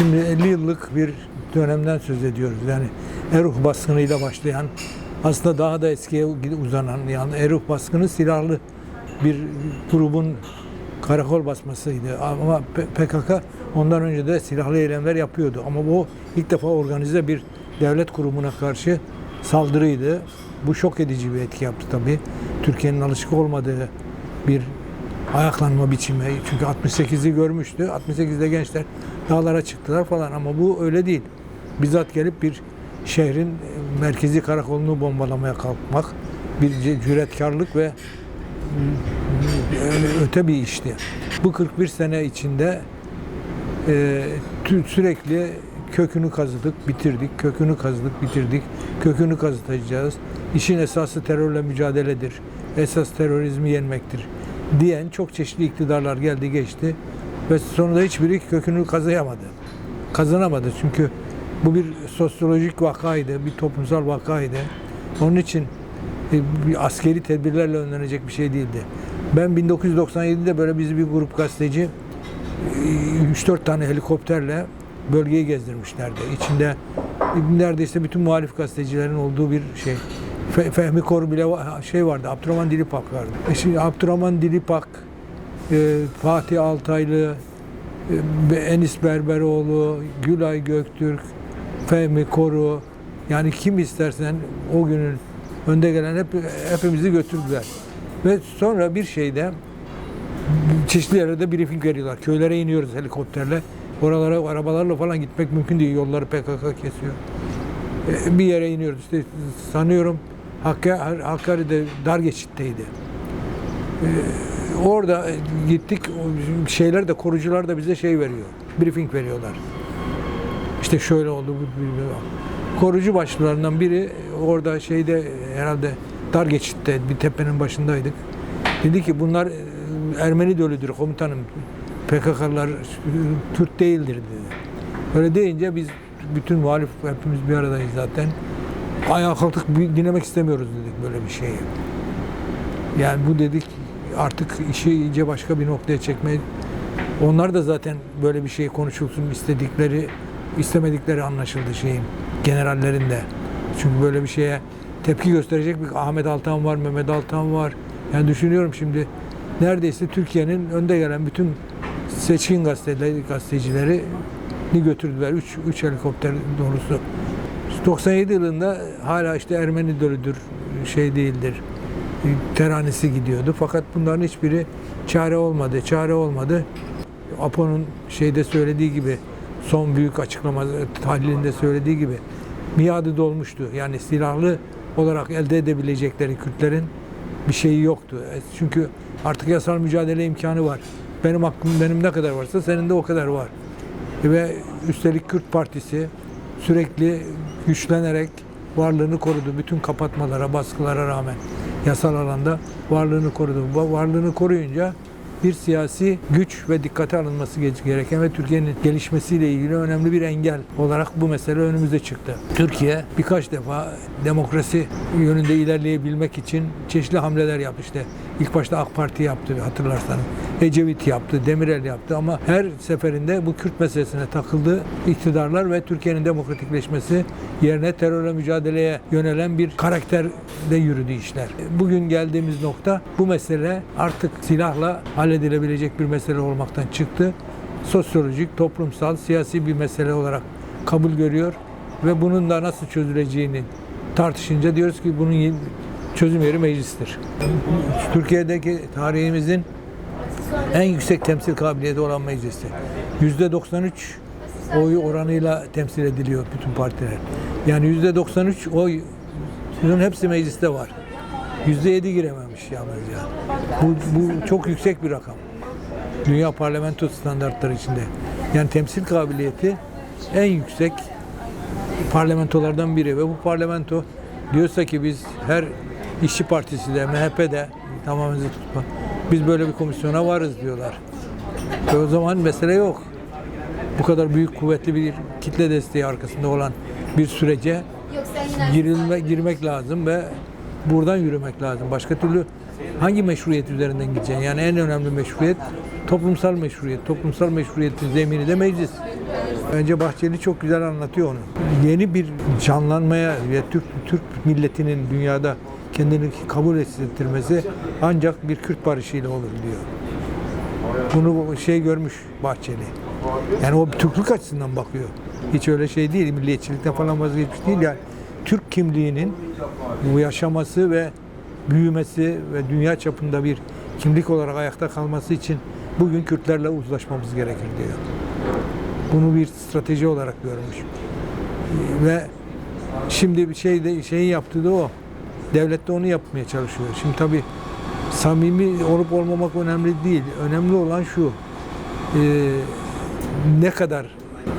Şimdi 50 yıllık bir dönemden söz ediyoruz. Yani Eruh baskınıyla başlayan, aslında daha da eskiye uzanan, yani Eruh baskını silahlı bir grubun karakol basmasıydı. Ama PKK ondan önce de silahlı eylemler yapıyordu. Ama bu ilk defa organize bir devlet kurumuna karşı saldırıydı. Bu şok edici bir etki yaptı tabii. Türkiye'nin alışık olmadığı bir ayaklanma biçimi. Çünkü 68'i görmüştü. 68'de gençler dağlara çıktılar falan ama bu öyle değil. Bizzat gelip bir şehrin merkezi karakolunu bombalamaya kalkmak bir cüretkarlık ve öte bir işti. Bu 41 sene içinde e, sürekli kökünü kazıdık, bitirdik, kökünü kazıdık, bitirdik, kökünü kazıtacağız. İşin esası terörle mücadeledir. Esas terörizmi yenmektir diyen çok çeşitli iktidarlar geldi geçti ve sonunda hiçbiri kökünü kazıyamadı. Kazanamadı çünkü bu bir sosyolojik vakaydı, bir toplumsal vakaydı. Onun için e, bir askeri tedbirlerle önlenecek bir şey değildi. Ben 1997'de böyle bizi bir grup gazeteci 3-4 tane helikopterle bölgeyi gezdirmişlerdi. İçinde neredeyse bütün muhalif gazetecilerin olduğu bir şey. Fe- Fehmi Kor bile şey vardı, Abdurrahman Dilipak vardı. E şimdi Abdurrahman Dilipak, e, Fatih Altaylı, e, Enis Berberoğlu, Gülay Göktürk, Fehmi Koru, yani kim istersen o günün önde gelen hep, hepimizi götürdüler. Ve sonra bir şeyde çeşitli yerlerde briefing veriyorlar. Köylere iniyoruz helikopterle. Oralara arabalarla falan gitmek mümkün değil. Yolları PKK kesiyor. E, Bir yere iniyoruz. İşte sanıyorum Hakkari'de dar geçitteydi. E, Orada gittik. Şeyler de korucular da bize şey veriyor. Briefing veriyorlar. İşte şöyle oldu. Korucu başlarından biri orada şeyde herhalde dar geçitte bir tepenin başındaydık. Dedi ki bunlar e, Ermeni dölüdür komutanım. PKK'lar Türk değildir dedi. Öyle deyince biz bütün muhalif hepimiz bir aradayız zaten. Ayağa kalktık dinlemek istemiyoruz dedik böyle bir şeyi. Yani bu dedik artık işi iyice başka bir noktaya çekmeye onlar da zaten böyle bir şey konuşulsun istedikleri istemedikleri anlaşıldı şeyin generallerin de. Çünkü böyle bir şeye tepki gösterecek bir Ahmet Altan var, Mehmet Altan var. Yani düşünüyorum şimdi neredeyse Türkiye'nin önde gelen bütün seçkin gazeteleri, gazetecileri götürdüler. Üç, üç helikopter dolusu. 97 yılında hala işte Ermeni dölüdür, şey değildir, teranesi gidiyordu. Fakat bunların hiçbiri çare olmadı, çare olmadı. Apo'nun şeyde söylediği gibi, son büyük açıklama tahlilinde söylediği gibi miadı dolmuştu. Yani silahlı olarak elde edebilecekleri Kürtlerin bir şeyi yoktu. E, Çünkü artık yasal mücadele imkanı var. Benim hakkım benim ne kadar varsa senin de o kadar var. Ve üstelik Kürt Partisi sürekli güçlenerek varlığını korudu. Bütün kapatmalara, baskılara rağmen yasal alanda varlığını korudu. Varlığını koruyunca bir siyasi güç ve dikkate alınması ge- gereken ve Türkiye'nin gelişmesiyle ilgili önemli bir engel olarak bu mesele önümüze çıktı. Türkiye birkaç defa demokrasi yönünde ilerleyebilmek için çeşitli hamleler yaptı. İşte ilk başta AK Parti yaptı hatırlarsanız. Ecevit yaptı, Demirel yaptı ama her seferinde bu Kürt meselesine takıldı iktidarlar ve Türkiye'nin demokratikleşmesi yerine terörle mücadeleye yönelen bir karakterde yürüdü işler. Bugün geldiğimiz nokta bu mesele artık silahla halledilebilecek bir mesele olmaktan çıktı. Sosyolojik, toplumsal, siyasi bir mesele olarak kabul görüyor ve bunun da nasıl çözüleceğini tartışınca diyoruz ki bunun çözüm yeri meclistir. Türkiye'deki tarihimizin en yüksek temsil kabiliyeti olan meclisi. Yüzde 93 oy oranıyla temsil ediliyor bütün partiler. Yani yüzde 93 oy bunun hepsi mecliste var. Yüzde 7 girememiş yalnız ya. Bu, bu çok yüksek bir rakam. Dünya parlamento standartları içinde. Yani temsil kabiliyeti en yüksek parlamentolardan biri ve bu parlamento diyorsa ki biz her işçi partisi de MHP de tamamımızı tutma. Biz böyle bir komisyona varız diyorlar. Ve o zaman mesele yok. Bu kadar büyük kuvvetli bir kitle desteği arkasında olan bir sürece girilme, girmek lazım ve buradan yürümek lazım. Başka türlü hangi meşruiyet üzerinden gideceksin? Yani en önemli meşruiyet toplumsal meşruiyet. Toplumsal meşruiyetin zemini de meclis. Bence Bahçeli çok güzel anlatıyor onu. Yeni bir canlanmaya ve Türk Türk milletinin dünyada kendini kabul ettirmesi ancak bir Kürt barışıyla olur diyor. Bunu şey görmüş Bahçeli. Yani o Türklük açısından bakıyor. Hiç öyle şey değil, milliyetçilikten falan vazgeçmiş değil yani. Türk kimliğinin bu yaşaması ve büyümesi ve dünya çapında bir kimlik olarak ayakta kalması için bugün Kürtlerle uzlaşmamız gerekir diyor. Bunu bir strateji olarak görmüş. Ve şimdi bir şey de şeyi yaptığı da o. Devlet de onu yapmaya çalışıyor. Şimdi tabii samimi olup olmamak önemli değil. Önemli olan şu. e, ne kadar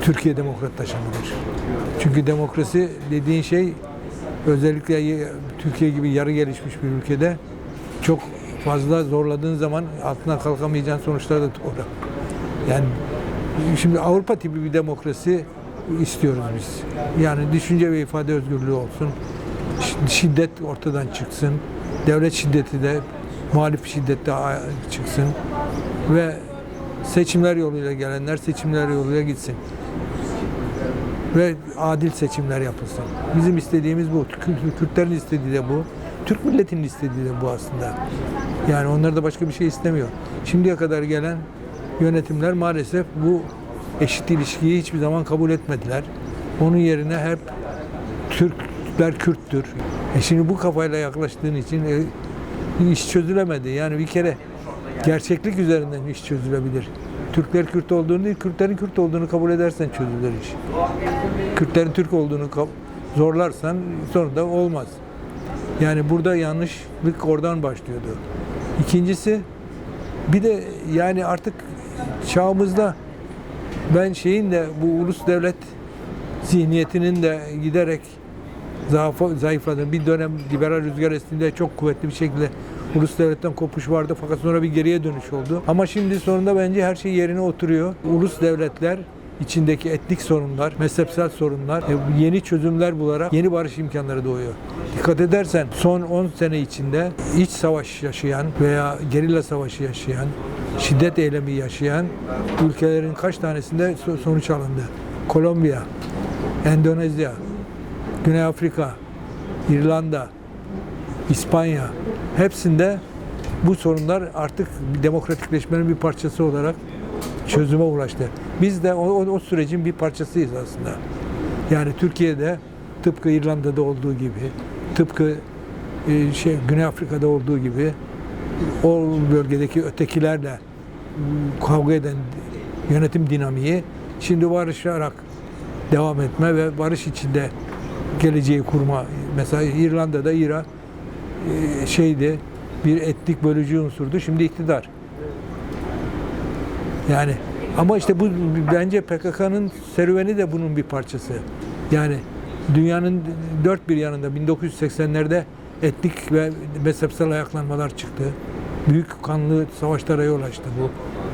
Türkiye demokratlaşabilir? Çünkü demokrasi dediğin şey özellikle Türkiye gibi yarı gelişmiş bir ülkede çok fazla zorladığın zaman altına kalkamayacağın sonuçlar da doğru. Yani şimdi Avrupa tipi bir demokrasi istiyoruz biz. Yani düşünce ve ifade özgürlüğü olsun. Şiddet ortadan çıksın. Devlet şiddeti de muhalif şiddet de a- çıksın. Ve seçimler yoluyla gelenler seçimler yoluyla gitsin. Ve adil seçimler yapılsın. Bizim istediğimiz bu. Kü- Kürtlerin istediği de bu. Türk milletinin istediği de bu aslında. Yani onlar da başka bir şey istemiyor. Şimdiye kadar gelen yönetimler maalesef bu eşit ilişkiyi hiçbir zaman kabul etmediler. Onun yerine hep Türkler Kürttür. E şimdi bu kafayla yaklaştığın için e, iş çözülemedi. Yani bir kere gerçeklik üzerinden iş çözülebilir. Türkler Kürt olduğunu değil, Kürtlerin Kürt olduğunu kabul edersen çözülür iş. Kürtlerin Türk olduğunu zorlarsan sonunda olmaz. Yani burada yanlışlık oradan başlıyordu. İkincisi bir de yani artık çağımızda ben şeyin de bu ulus devlet zihniyetinin de giderek zayıfladığını bir dönem liberal rüzgar estiğinde çok kuvvetli bir şekilde ulus devletten kopuş vardı fakat sonra bir geriye dönüş oldu. Ama şimdi sonunda bence her şey yerine oturuyor. Ulus devletler içindeki etnik sorunlar, mezhepsel sorunlar e, yeni çözümler bularak yeni barış imkanları doğuyor. Dikkat edersen son 10 sene içinde iç savaş yaşayan veya gerilla savaşı yaşayan, şiddet eylemi yaşayan ülkelerin kaç tanesinde so- sonuç alındı? Kolombiya, Endonezya, Güney Afrika, İrlanda, İspanya hepsinde bu sorunlar artık demokratikleşmenin bir parçası olarak çözüme ulaştı. Biz de o, o, o sürecin bir parçasıyız aslında. Yani Türkiye'de tıpkı İrlanda'da olduğu gibi, tıpkı e, şey Güney Afrika'da olduğu gibi o bölgedeki ötekilerle kavga eden yönetim dinamiği şimdi barışarak devam etme ve barış içinde geleceği kurma. Mesela İrlanda'da İran şeydi bir etnik bölücü unsurdu. Şimdi iktidar. Yani ama işte bu bence PKK'nın serüveni de bunun bir parçası. Yani dünyanın dört bir yanında 1980'lerde etnik ve mezhepsel ayaklanmalar çıktı. Büyük kanlı savaşlara yol açtı bu.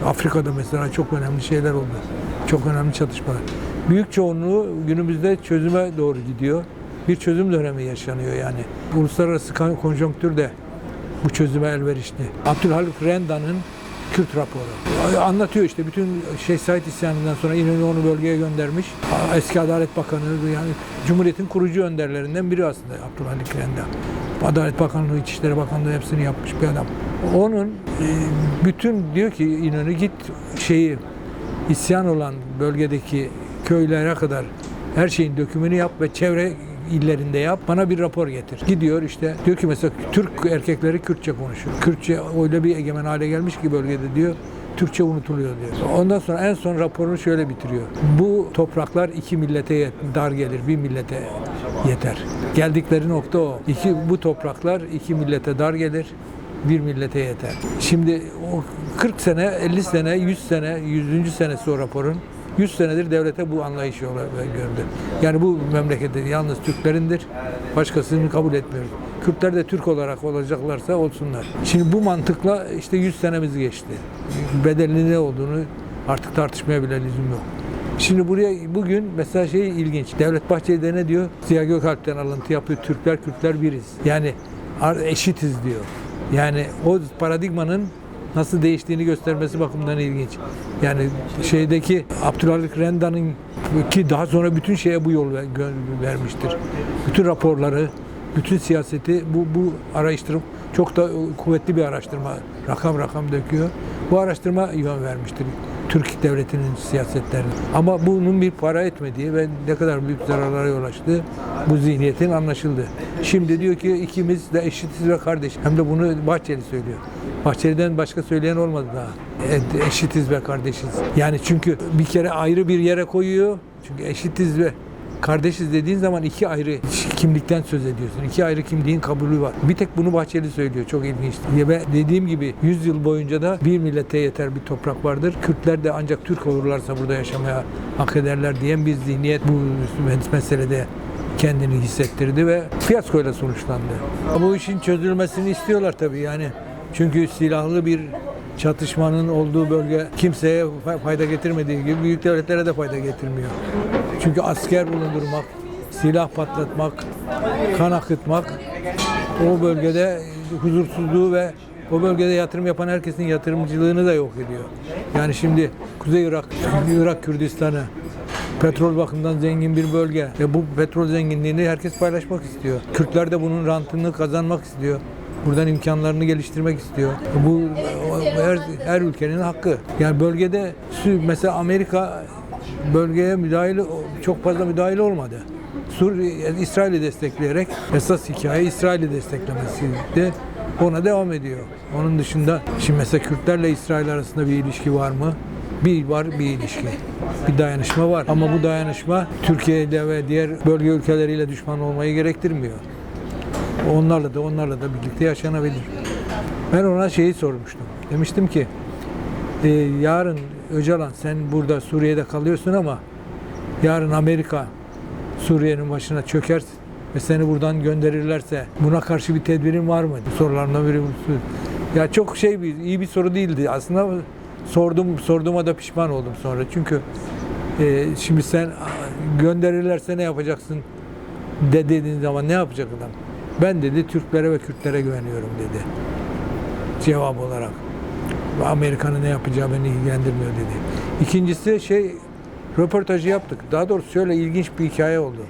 Afrika'da mesela çok önemli şeyler oldu. Çok önemli çatışmalar. Büyük çoğunluğu günümüzde çözüme doğru gidiyor. Bir çözüm dönemi yaşanıyor yani. Uluslararası konjonktür de bu çözüme elverişli. Abdülhalik Renda'nın Kürt raporu. Anlatıyor işte bütün şey Said isyanından sonra İnönü onu bölgeye göndermiş. Eski Adalet Bakanı yani Cumhuriyet'in kurucu önderlerinden biri aslında Abdülhalik Renda. Adalet Bakanlığı, İçişleri Bakanlığı hepsini yapmış bir adam. Onun e, bütün diyor ki İnönü git şeyi isyan olan bölgedeki köylere kadar her şeyin dökümünü yap ve çevre illerinde yap. Bana bir rapor getir. Gidiyor işte diyor ki mesela Türk erkekleri Kürtçe konuşuyor. Kürtçe öyle bir egemen hale gelmiş ki bölgede diyor. Türkçe unutuluyor diyor. Ondan sonra en son raporunu şöyle bitiriyor. Bu topraklar iki millete yet- dar gelir, bir millete yeter. Geldikleri nokta o. İki, bu topraklar iki millete dar gelir, bir millete yeter. Şimdi o 40 sene, 50 sene, 100 sene, 100. senesi o raporun 100 senedir devlete bu anlayış yola gördü. Yani bu memlekette yalnız Türklerindir. Başkasını kabul etmiyoruz. Kürtler de Türk olarak olacaklarsa olsunlar. Şimdi bu mantıkla işte 100 senemiz geçti. Bedelinin ne olduğunu artık tartışmaya bile lüzum yok. Şimdi buraya bugün mesela şey ilginç. Devlet Bahçeli ne diyor? Ziya Gökalp'ten alıntı yapıyor. Türkler Kürtler biriz. Yani eşitiz diyor. Yani o paradigmanın nasıl değiştiğini göstermesi bakımından ilginç. Yani şeydeki Abdülhalik Renda'nın ki daha sonra bütün şeye bu yol vermiştir. Bütün raporları, bütün siyaseti bu bu araştırıp çok da kuvvetli bir araştırma. Rakam rakam döküyor. Bu araştırma yön vermiştir. Türk devletinin siyasetlerine. Ama bunun bir para etmediği ve ne kadar büyük zararlara yol açtığı bu zihniyetin anlaşıldı. Şimdi diyor ki ikimiz de eşitiz ve kardeş. Hem de bunu Bahçeli söylüyor. Bahçeli'den başka söyleyen olmadı daha. E- Eşitiz ve kardeşiz. Yani çünkü bir kere ayrı bir yere koyuyor. Çünkü eşitiz ve kardeşiz dediğin zaman iki ayrı kimlikten söz ediyorsun. İki ayrı kimliğin kabulü var. Bir tek bunu Bahçeli söylüyor. Çok ilginç. Ve dediğim gibi 100 yıl boyunca da bir millete yeter bir toprak vardır. Kürtler de ancak Türk olurlarsa burada yaşamaya hak ederler diyen bir zihniyet bu meselede kendini hissettirdi ve fiyaskoyla sonuçlandı. Bu işin çözülmesini istiyorlar tabii yani. Çünkü silahlı bir çatışmanın olduğu bölge kimseye fa- fayda getirmediği gibi büyük devletlere de fayda getirmiyor. Çünkü asker bulundurmak, silah patlatmak, kan akıtmak o bölgede huzursuzluğu ve o bölgede yatırım yapan herkesin yatırımcılığını da yok ediyor. Yani şimdi Kuzey Irak, Irak Kürdistan'ı petrol bakımından zengin bir bölge ve bu petrol zenginliğini herkes paylaşmak istiyor. Kürtler de bunun rantını kazanmak istiyor. Buradan imkanlarını geliştirmek istiyor. Bu her, her ülkenin hakkı. Yani bölgede mesela Amerika bölgeye müdahale çok fazla müdahale olmadı. Suriye, İsrail'i destekleyerek esas hikaye İsrail'i desteklemesiydi. Ona devam ediyor. Onun dışında şimdi mesela Kürtlerle İsrail arasında bir ilişki var mı? Bir var bir ilişki. Bir dayanışma var. Ama bu dayanışma Türkiye ile ve diğer bölge ülkeleriyle düşman olmayı gerektirmiyor. Onlarla da onlarla da birlikte yaşanabilir. Ben ona şeyi sormuştum. Demiştim ki e, yarın Öcalan sen burada Suriye'de kalıyorsun ama yarın Amerika Suriye'nin başına çöker ve seni buradan gönderirlerse buna karşı bir tedbirin var mı? Sorularımdan biri bu. Ya çok şey bir iyi bir soru değildi. Aslında sordum sorduğuma da pişman oldum sonra. Çünkü e, şimdi sen gönderirlerse ne yapacaksın de dediğin zaman ne yapacak adam? Ben dedi Türklere ve Kürtlere güveniyorum dedi. Cevap olarak. Ve Amerika'nın ne yapacağı beni ilgilendirmiyor dedi. İkincisi şey röportajı yaptık. Daha doğrusu şöyle ilginç bir hikaye oldu.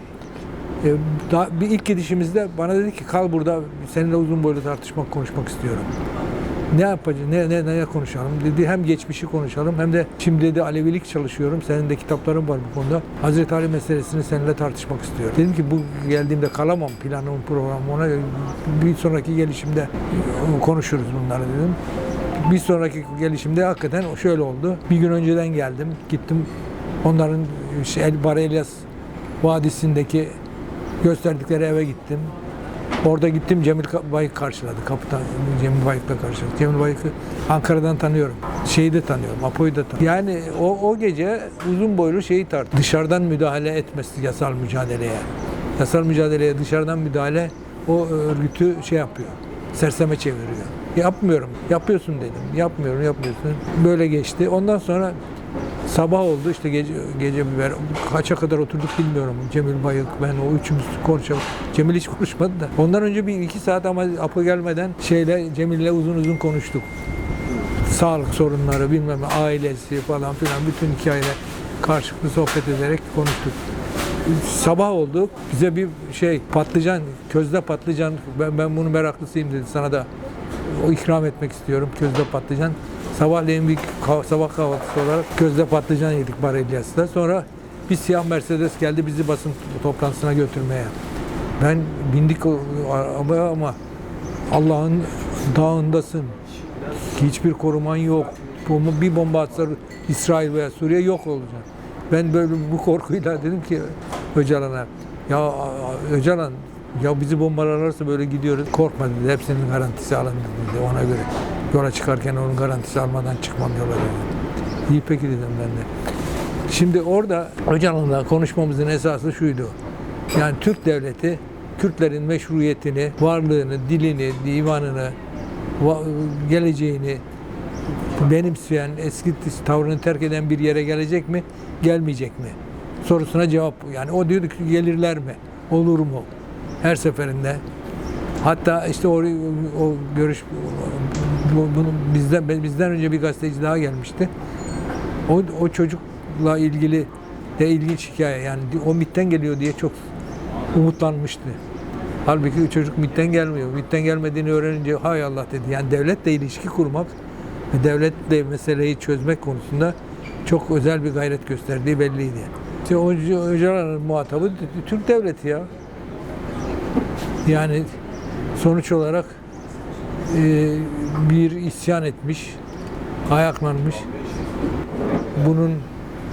Ee, daha, bir ilk gidişimizde bana dedi ki kal burada seninle uzun boylu tartışmak konuşmak istiyorum. Ne yapacağız, ne, ne, ne konuşalım dedi. Hem geçmişi konuşalım hem de şimdi dedi Alevilik çalışıyorum. Senin de kitapların var bu konuda. Hazreti Ali meselesini seninle tartışmak istiyorum. Dedim ki bu geldiğimde kalamam planım programım ona bir sonraki gelişimde konuşuruz bunları dedim. Bir sonraki gelişimde hakikaten şöyle oldu. Bir gün önceden geldim, gittim onların şey, El Barelyas Vadisi'ndeki gösterdikleri eve gittim. Orada gittim Cemil Bayık karşıladı. Kapıdan Cemil Bayık'la karşıladı. Cemil Bayık'ı Ankara'dan tanıyorum. Şeyi de tanıyorum. Apo'yu da tanıyorum. Yani o, o gece uzun boylu şeyi tart. Dışarıdan müdahale etmesi yasal mücadeleye. Yasal mücadeleye dışarıdan müdahale o örgütü şey yapıyor. Serseme çeviriyor. Yapmıyorum. Yapıyorsun dedim. Yapmıyorum, yapmıyorsun. Böyle geçti. Ondan sonra Sabah oldu işte gece, gece biber. Kaça kadar oturduk bilmiyorum. Cemil Bayık, ben o üçümüz konuşalım. Cemil hiç konuşmadı da. Ondan önce bir iki saat ama Apo gelmeden şeyle Cemil'le uzun uzun konuştuk. Sağlık sorunları bilmem ailesi falan filan bütün hikayeler karşılıklı sohbet ederek konuştuk. Sabah oldu. Bize bir şey patlıcan, közde patlıcan ben, ben bunu meraklısıyım dedi. Sana da o ikram etmek istiyorum közde patlıcan. Sabahleyin bir sabah kahvaltısı olarak közde patlıcan yedik Barelyas'ta. Sonra bir siyah Mercedes geldi bizi basın toplantısına götürmeye. Ben bindik arabaya ama Allah'ın dağındasın. Hiçbir koruman yok. Bomba, bir bomba atsa İsrail veya Suriye yok olacak. Ben böyle bu korkuyla dedim ki Öcalan'a ya Öcalan ya bizi bombalarlarsa böyle gidiyoruz. Korkma dedi. Hepsinin garantisi alındı dedi ona göre. Yola çıkarken onun garantisi almadan çıkmam yola dedi. İyi peki dedim ben de. Şimdi orada Öcalan'la konuşmamızın esası şuydu. Yani Türk devleti Kürtlerin meşruiyetini, varlığını, dilini, divanını, va- geleceğini benimseyen, eski tavrını terk eden bir yere gelecek mi, gelmeyecek mi? Sorusuna cevap bu. Yani o diyordu ki gelirler mi, olur mu? Her seferinde Hatta işte o, o görüş bu, bunu bizden bizden önce bir gazeteci daha gelmişti. O, o çocukla ilgili de ilginç hikaye yani o MİT'ten geliyor diye çok umutlanmıştı. Halbuki çocuk MİT'ten gelmiyor. MİT'ten gelmediğini öğrenince hay Allah dedi. Yani devletle ilişki kurmak ve devletle meseleyi çözmek konusunda çok özel bir gayret gösterdiği belliydi. İşte Öcalan'ın muhatabı Türk devleti ya. Yani sonuç olarak e, bir isyan etmiş, ayaklanmış. Bunun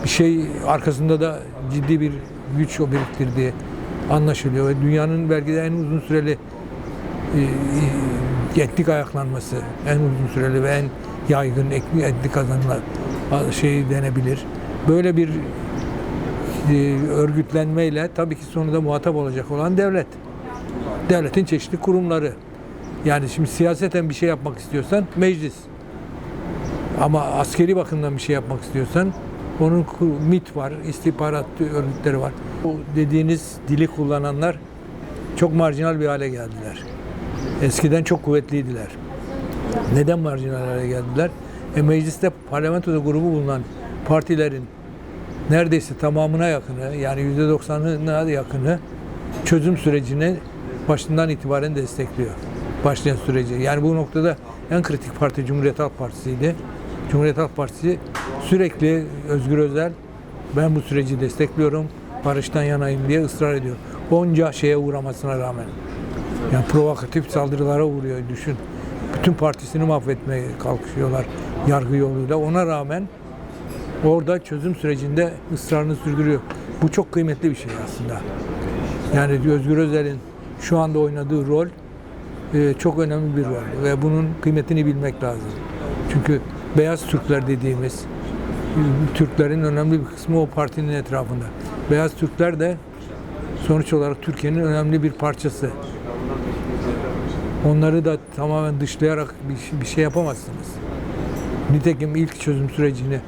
şey arkasında da ciddi bir güç o biriktirdiği anlaşılıyor. Ve dünyanın belki de en uzun süreli e, etnik ayaklanması, en uzun süreli ve en yaygın etnik, kazanılan şey denebilir. Böyle bir e, örgütlenmeyle tabii ki sonunda muhatap olacak olan devlet. Devletin çeşitli kurumları. Yani şimdi siyaseten bir şey yapmak istiyorsan meclis. Ama askeri bakımdan bir şey yapmak istiyorsan onun MİT var, istihbarat örgütleri var. O dediğiniz dili kullananlar çok marjinal bir hale geldiler. Eskiden çok kuvvetliydiler. Neden marjinal hale geldiler? E, mecliste parlamentoda grubu bulunan partilerin neredeyse tamamına yakını yani %90'ına yakını çözüm sürecini başından itibaren destekliyor. Başlayan süreci. Yani bu noktada en kritik parti Cumhuriyet Halk Partisi'ydi. Cumhuriyet Halk Partisi sürekli Özgür Özel ben bu süreci destekliyorum, barıştan yanayım diye ısrar ediyor. Onca şeye uğramasına rağmen. Yani provokatif saldırılara uğruyor düşün. Bütün partisini mahvetmeye kalkışıyorlar yargı yoluyla. Ona rağmen orada çözüm sürecinde ısrarını sürdürüyor. Bu çok kıymetli bir şey aslında. Yani Özgür Özel'in şu anda oynadığı rol e, çok önemli bir rol ve bunun kıymetini bilmek lazım. Çünkü beyaz Türkler dediğimiz Türklerin önemli bir kısmı o partinin etrafında. Beyaz Türkler de sonuç olarak Türkiye'nin önemli bir parçası. Onları da tamamen dışlayarak bir, şey- bir şey yapamazsınız. Nitekim ilk çözüm sürecini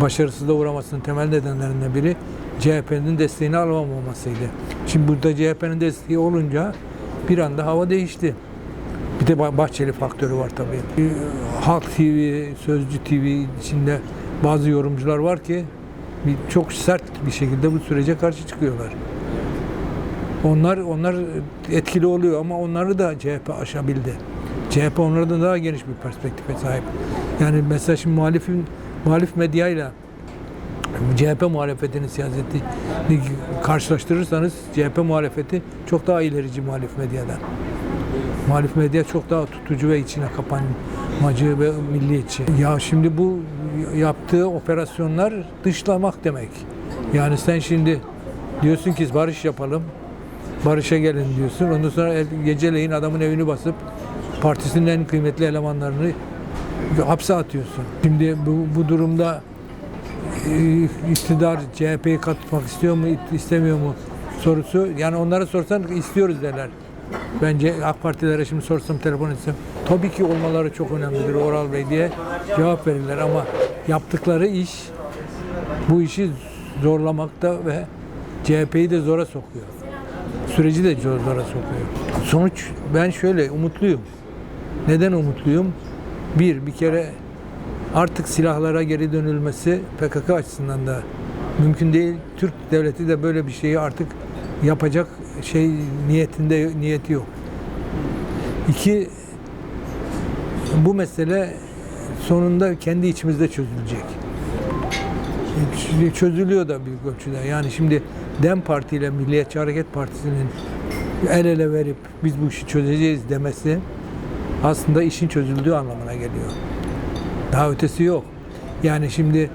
başarısızlığa uğramasının temel nedenlerinden biri CHP'nin desteğini alamamasıydı. Şimdi burada CHP'nin desteği olunca bir anda hava değişti. Bir de Bah- Bahçeli faktörü var tabii. Ee, Halk TV, Sözcü TV içinde bazı yorumcular var ki çok sert bir şekilde bu sürece karşı çıkıyorlar. Onlar onlar etkili oluyor ama onları da CHP aşabildi. CHP onlardan daha geniş bir perspektife sahip. Yani mesela şimdi muhalifin muhalif medyayla CHP muhalefetinin siyasetini karşılaştırırsanız CHP muhalefeti çok daha ilerici muhalif medyadan. Muhalif medya çok daha tutucu ve içine kapanmacı ve milliyetçi. Ya şimdi bu yaptığı operasyonlar dışlamak demek. Yani sen şimdi diyorsun ki barış yapalım, barışa gelin diyorsun. Ondan sonra el- geceleyin adamın evini basıp partisinin en kıymetli elemanlarını hapse atıyorsun. Şimdi bu, bu durumda iktidar CHP'yi katmak istiyor mu, istemiyor mu sorusu. Yani onlara sorsan istiyoruz derler. Bence AK Partilere şimdi sorsam, telefon etsem tabii ki olmaları çok önemlidir Oral Bey diye cevap verirler ama yaptıkları iş bu işi zorlamakta ve CHP'yi de zora sokuyor. Süreci de zor- zora sokuyor. Sonuç ben şöyle umutluyum. Neden umutluyum? Bir, bir kere artık silahlara geri dönülmesi PKK açısından da mümkün değil. Türk devleti de böyle bir şeyi artık yapacak şey niyetinde niyeti yok. İki, bu mesele sonunda kendi içimizde çözülecek. Çözülüyor da büyük ölçüde. Yani şimdi DEM Parti ile Milliyetçi Hareket Partisi'nin el ele verip biz bu işi çözeceğiz demesi aslında işin çözüldüğü anlamına geliyor. Daha ötesi yok. Yani şimdi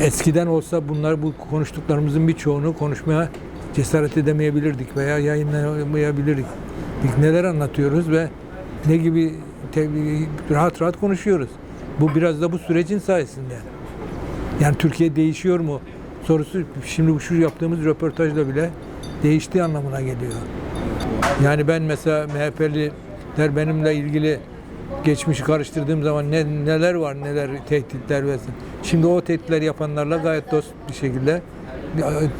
eskiden olsa bunlar bu konuştuklarımızın birçoğunu konuşmaya cesaret edemeyebilirdik veya yayınlayamayabilirdik. Neler anlatıyoruz ve ne gibi rahat rahat konuşuyoruz. Bu biraz da bu sürecin sayesinde. Yani Türkiye değişiyor mu sorusu şimdi şu yaptığımız röportajda bile değiştiği anlamına geliyor. Yani ben mesela MHP'liler benimle ilgili geçmişi karıştırdığım zaman ne, neler var neler tehditler ve şimdi o tehditler yapanlarla gayet dost bir şekilde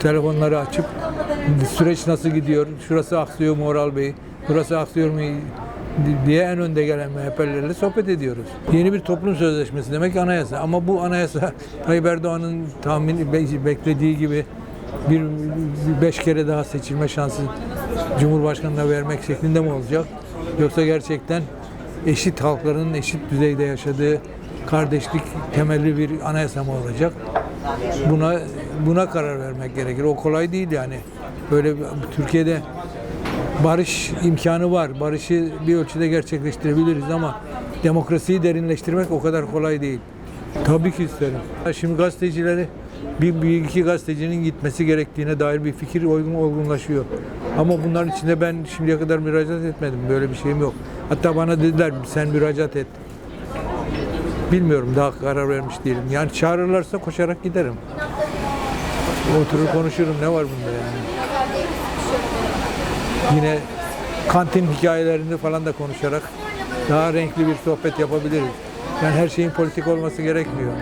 telefonları açıp süreç nasıl gidiyor, şurası aksıyor mu Oral Bey, burası aktıyor mu? diye en önde gelen MHP'lilerle sohbet ediyoruz. Yeni bir toplum sözleşmesi demek anayasa. Ama bu anayasa Tayyip Erdoğan'ın tahmin be- beklediği gibi bir beş kere daha seçilme şansı Cumhurbaşkanı'na vermek şeklinde mi olacak? Yoksa gerçekten eşit halkların eşit düzeyde yaşadığı kardeşlik temelli bir anayasa mı olacak? Buna buna karar vermek gerekir. O kolay değil yani. Böyle Türkiye'de barış imkanı var. Barışı bir ölçüde gerçekleştirebiliriz ama demokrasiyi derinleştirmek o kadar kolay değil. Tabii ki isterim. Şimdi gazetecileri bir, bir iki gazetecinin gitmesi gerektiğine dair bir fikir uygun olgunlaşıyor. Ama bunların içinde ben şimdiye kadar müracaat etmedim. Böyle bir şeyim yok. Hatta bana dediler sen müracaat et. Bilmiyorum daha karar vermiş değilim. Yani çağırırlarsa koşarak giderim. Oturur konuşurum ne var bunda yani. Yine kantin hikayelerini falan da konuşarak daha renkli bir sohbet yapabiliriz. Yani her şeyin politik olması gerekmiyor.